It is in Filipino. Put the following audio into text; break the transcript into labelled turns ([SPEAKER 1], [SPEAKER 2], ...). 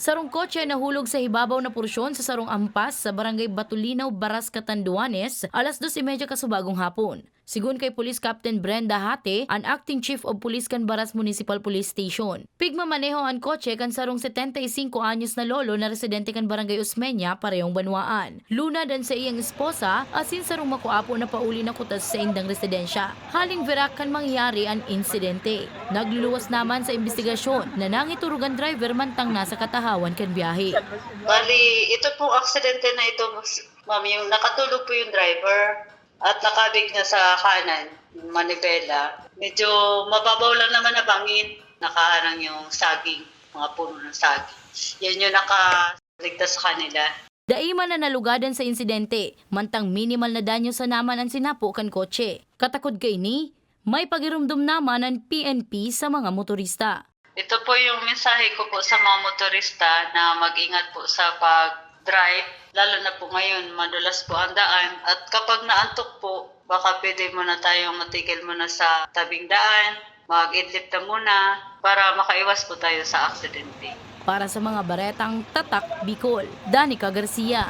[SPEAKER 1] Sarong kotse nahulog sa hibabaw na porsyon sa Sarong Ampas sa barangay Batulinaw, Baras, Catanduanes, alas 2.30 kasubagong hapon. Sigun kay Police Captain Brenda Hate, ang Acting Chief of Police kan Baras Municipal Police Station. Pigma maneho ang kotse kan sarong 75 anyos na lolo na residente kan Barangay Usmeña, parehong banwaan. Luna dan sa iyang esposa, asin sarong makuapo na pauli na kutas sa indang residensya. Haling virak kan mangyari ang insidente. Nagluluwas naman sa investigasyon na nangiturugan driver mantang nasa katahawan kan biyahe.
[SPEAKER 2] Bali, ito pong aksidente na ito, ma'am, yung nakatulog po yung driver at nakabig na sa kanan, yung manibela. Medyo mababaw lang naman na bangin, nakaharang yung saging, mga puno ng saging. Yan yung nakaligtas sa kanila.
[SPEAKER 1] Daima na nalugadan sa insidente, mantang minimal na danyo sa naman ang sinapo kan kotse. Katakod kay ni, may pagirumdum naman ang PNP sa mga motorista.
[SPEAKER 2] Ito po yung mensahe ko po sa mga motorista na mag-ingat po sa pag-drive. Lalo na po ngayon, madulas po ang daan. At kapag naantok po, baka pwede muna tayong matigil muna sa tabing daan, mag-idlip na muna para makaiwas po tayo sa aksidente.
[SPEAKER 1] Para sa mga baretang Tatak Bicol, Danica Garcia,